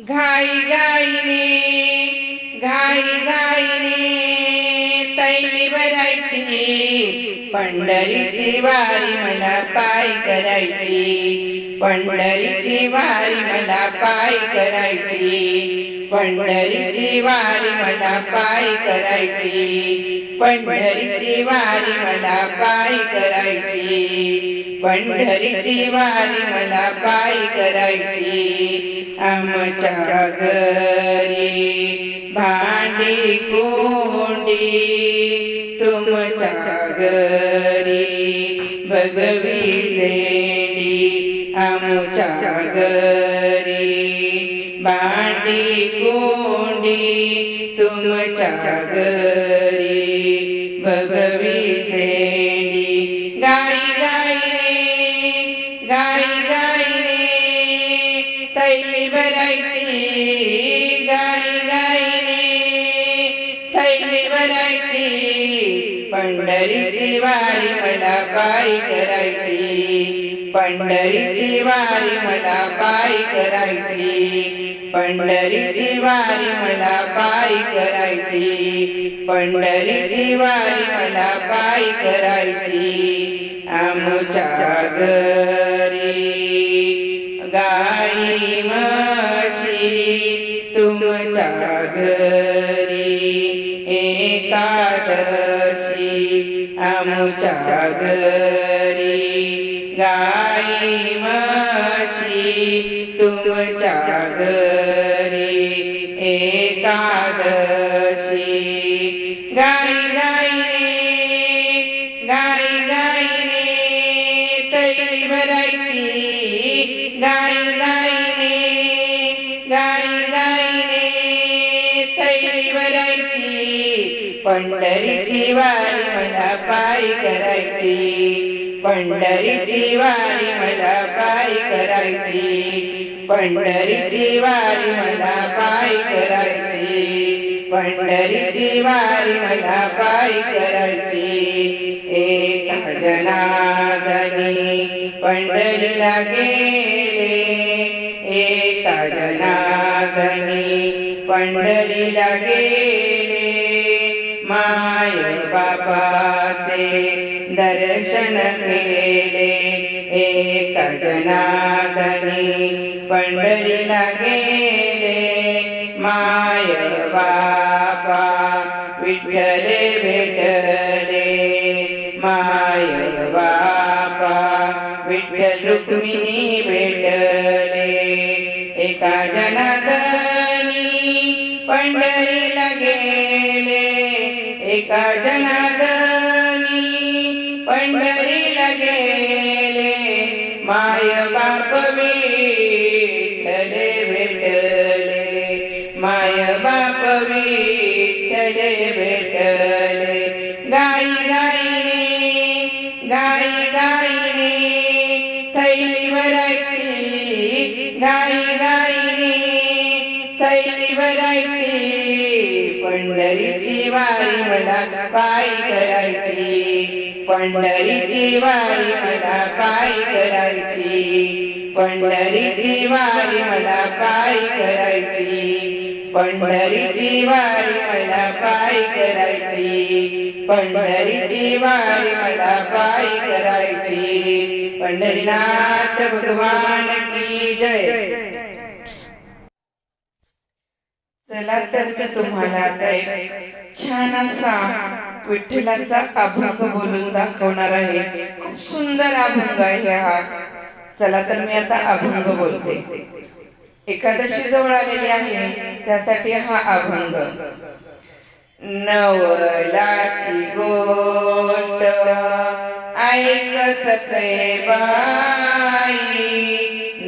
घाई घाईने घाई घाईने. तैली भरायची पंढरीची वारी मला पाय करायची. पंढरीची वारी मला पाय करायची. पंढरीची वारी मला पाय करायची. पंढरीची वारी मला पाय करायची. पंढरीची वारी मला पाय करायची. आमच्या घरी भांडी कोंडी तुमच्या घरी भगवी जेंडी आमच्या घरी भांडी कोंडी तुमच्या घरी भगवी झेंडी गाई गाईने गाई गाईने तैली भरायची पंढरीची वारी मला पायी करायची. पंढरीची वारी मला पायी करायची. पंढरीची वारी मला पायी करायची. पंढरीची वारी मला पायी करायची. आमच्या घरी गाई म्हशी तुमच्या घरी एकादशी आमच्या घरी गाई म्हशी तुमच्या घरी एकादशी. गाई गाईने गाई गाईने तैली भरायची. गाई गाई पंढरीची वारी मला पायी करायची. पंढरीची वारी मला पायी करायची. पंढरीची वारी मला पायी करायची. पंढरीची वारी मला पायी करायची. एक जनादनी पंढरीला गेले. एका जनादनी पंढरीला गेले. माय बापाचे दर्शन केले. एका जनादनी पंढरीला गेले. माय बापा विठ्ठले भेटले. माय बापा विठ्ठल रुक्मिणी भेटले. एका जनादनी पंढरीला गेले. एका जनादनी पंढरीला गेले. माय बाप विठ्ठले भेटले. माय बाप विठ्ठले भेटले. गाई गाईने गाई गाईने थैली भरायची गाई पंढरीची वारी मला काय करायची? पंढरीची वारी मला काय करायची? पंढरीची वारी मला काय करायची? पंढरीची वारी मला काय करायची? पंढरीची वारी मला काय करायची? पंढरीनाथ भगवान की जय? चला तर मी तुम्हाला आता एक छान असा विठ्ठलाचा अभंग बोलून दाखवणार आहे. खूप सुंदर अभंग आहे हा चला तर मी आता अभंग बोलते. एकादशी जवळ आलेली आहे त्यासाठी हा अभंग. नवलाची गोष्ट ऐक सखे बाई.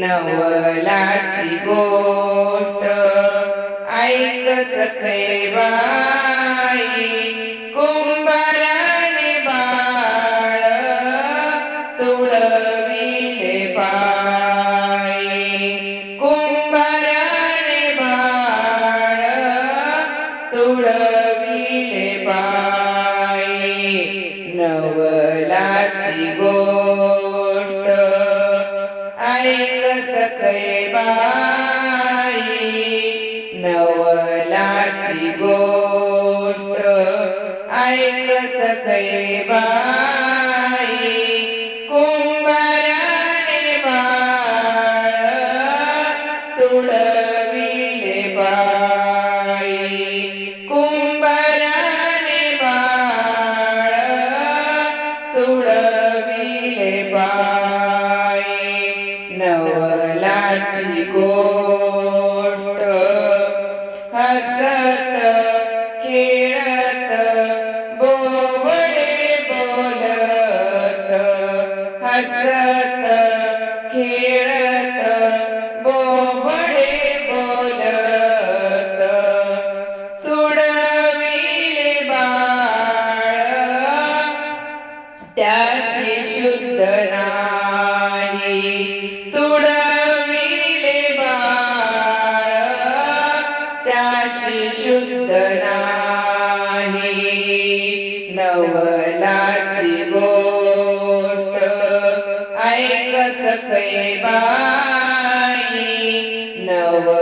नवलाची गोष्ट ऐक सखे बाई कुंभाराने बाळ तुळविले पायी कुंभाराने बाळ तुळविले पायी नवलाची गोष्ट ऐक सखे गोष्ट ऐक सखय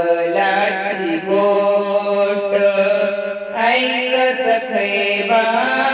लाची गोष्ट. ऐक सखे बा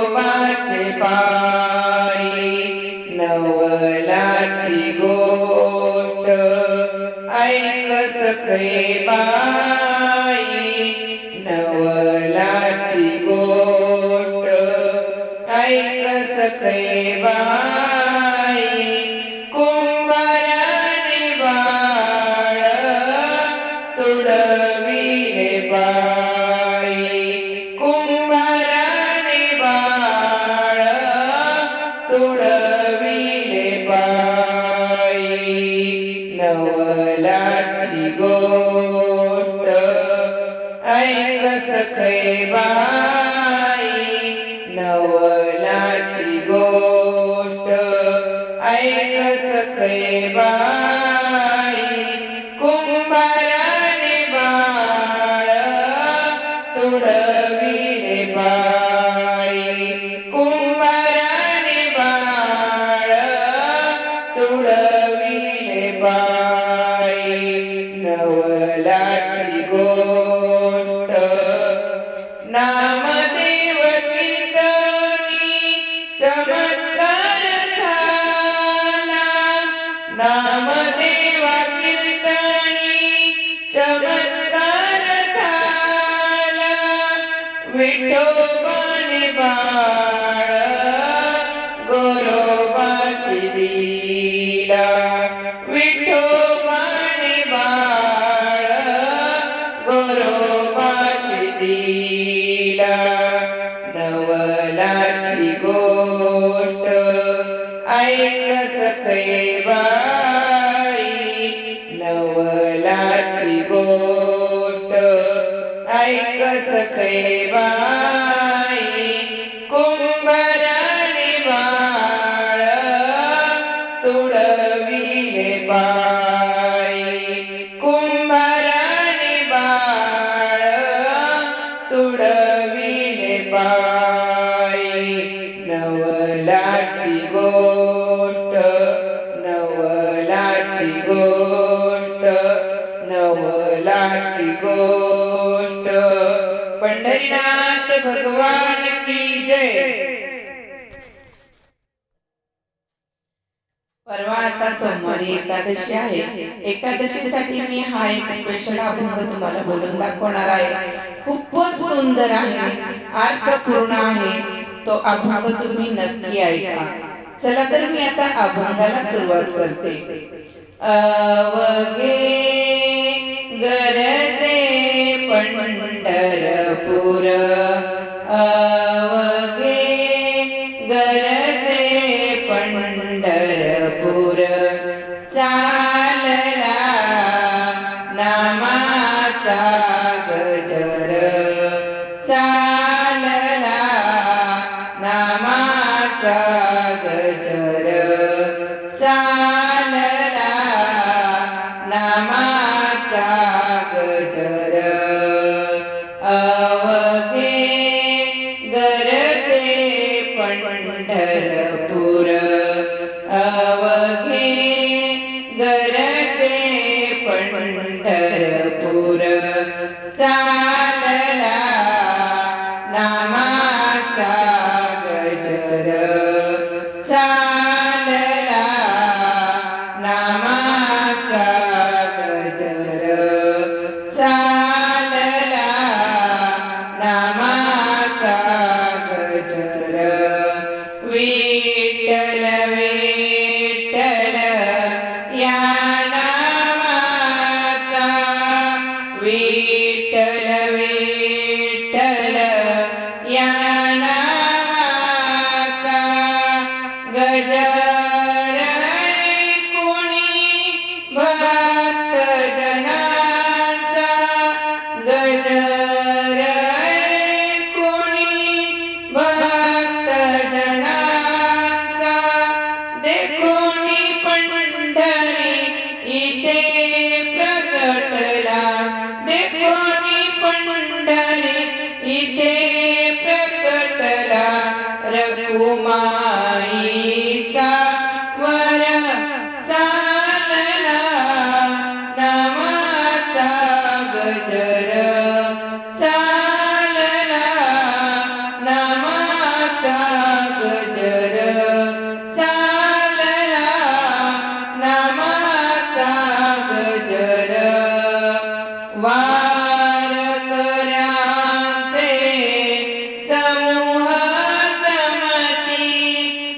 गायनी नवलाची गोष्ट ऐक सखय बाई तुडविले बाई विठोबाने बाळ ऐक सखय बाई कुंभाराने बाळ तुडविले बाई. कुंभाराने बाळ तुडविले बाई. नवलाची गोष्ट नवलाची गोष्ट नवलाची गोष्ट. पंढरीनाथ भगवान की जय। परवा आता सोमवारी एकादशी आहे. एकादशीसाठी मी हा एक स्पेशल अभंग तुम्हाला बोलून दाखवणार आहे. खूपच सुंदर आहे. अर्थपूर्ण आहे. तो अभंग तुम्ही नक्की ऐका. चला तर मी आता अभंगाला सुरुवात करते. अवघे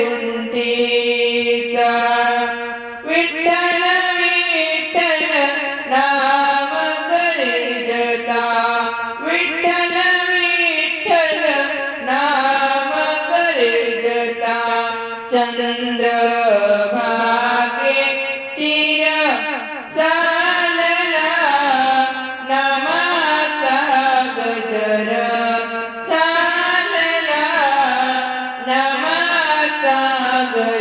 ಕುಂಟೇ Father.